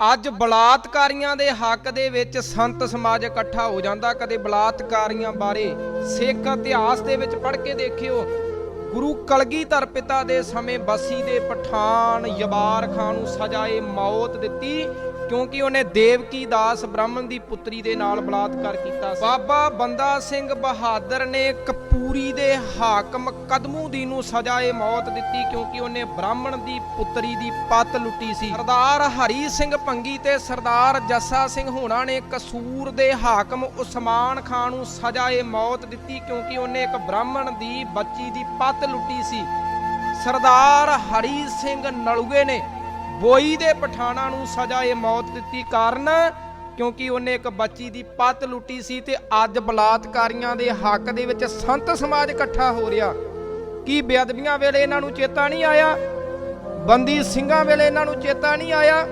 ਅੱਜ ਬਲਾਤਕਾਰੀਆਂ ਦੇ ਹੱਕ ਦੇ ਵਿੱਚ ਸੰਤ ਸਮਾਜ ਇਕੱਠਾ ਹੋ ਜਾਂਦਾ। ਕਦੇ ਬਲਾਤਕਾਰੀਆਂ ਬਾਰੇ ਸਿੱਖ ਇਤਿਹਾਸ ਦੇ ਵਿੱਚ ਪੜ੍ਹ ਕੇ ਦੇਖਿਓ। ਗੁਰੂ ਕਲਗੀਧਰ ਪਿਤਾ ਦੇ ਸਮੇਂ ਬਸੀ ਦੇ ਪਠਾਨ ਯਬਾਰ ਖਾਨ ਨੂੰ ਸਜ਼ਾਏ ਮੌਤ ਦਿੱਤੀ, ਕਿਉਂਕਿ ਉਹਨੇ ਦੇਵਕੀ ਦਾਸ ਬ੍ਰਾਹਮਣ ਦੀ ਪੁੱਤਰੀ ਦੇ ਨਾਲ ਬਲਾਤਕਾਰ ਕੀਤਾ ਸੀ। ਬਾਬਾ ਬੰਦਾ ਸਿੰਘ ਬਹਾਦਰ ਨੇ ਕਪੂਰੀ ਦੇ ਹਾਕਮ ਕਦਮੂਦੀ ਨੂੰ ਸਜ਼ਾਏ ਮੌਤ ਦਿੱਤੀ ਕਿਉਂਕਿ ਉਹਨੇ ਬ੍ਰਾਹਮਣ ਦੀ ਪੁੱਤਰੀ ਦੀ ਪੱਤ ਲੁੱਟੀ ਸੀ। ਸਰਦਾਰ ਹਰੀ ਸਿੰਘ ਭੰਗੀ ਤੇ ਸਰਦਾਰ ਜੱਸਾ ਸਿੰਘ ਹੋਣਾ ਨੇ ਕਸੂਰ ਦੇ ਹਾਕਮ ਉਸਮਾਨ ਖਾਨ ਨੂੰ ਸਜ਼ਾਏ ਮੌਤ ਦਿੱਤੀ ਕਿਉਂਕਿ ਉਹਨੇ ਇੱਕ ਬ੍ਰਾਹਮਣ ਦੀ ਬੱਚੀ ਦੀ ਪੱਤ ਲੁੱਟੀ ਸੀ। ਸਰਦਾਰ ਹਰੀ ਸਿੰਘ ਨਲੂਏ ਨੇ ਬੋਈ ਦੇ ਪਠਾਣਾ ਨੂੰ ਸਜ਼ਾਏ ਮੌਤ ਦਿੱਤੀ। ਕਾਰਨ ਕਿਉਂਕਿ ਉਹਨੇ ਇੱਕ ਬੱਚੀ ਦੀ ਪੱਤ ਲੁੱਟੀ ਸੀ ਤੇ ਅੱਜ ਬਲਾਤਕਾਰੀਆਂ ਦੇ ਹੱਕ ਦੇ ਵਿੱਚ ਸੰਤ ਸਮਾਜ ਇਕੱਠਾ ਹੋ ਰਿਹਾ। ਕੀ ਬੇਅਦਬੀਆਂ ਵੇਲੇ ਇਹਨਾਂ ਨੂੰ ਚੇਤਾ ਨਹੀਂ ਆਇਆ? ਬੰਦੀ ਸਿੰਘਾਂ ਵੇਲੇ ਇਹਨਾਂ ਨੂੰ ਚੇਤਾ ਨਹੀਂ ਆਇਆ?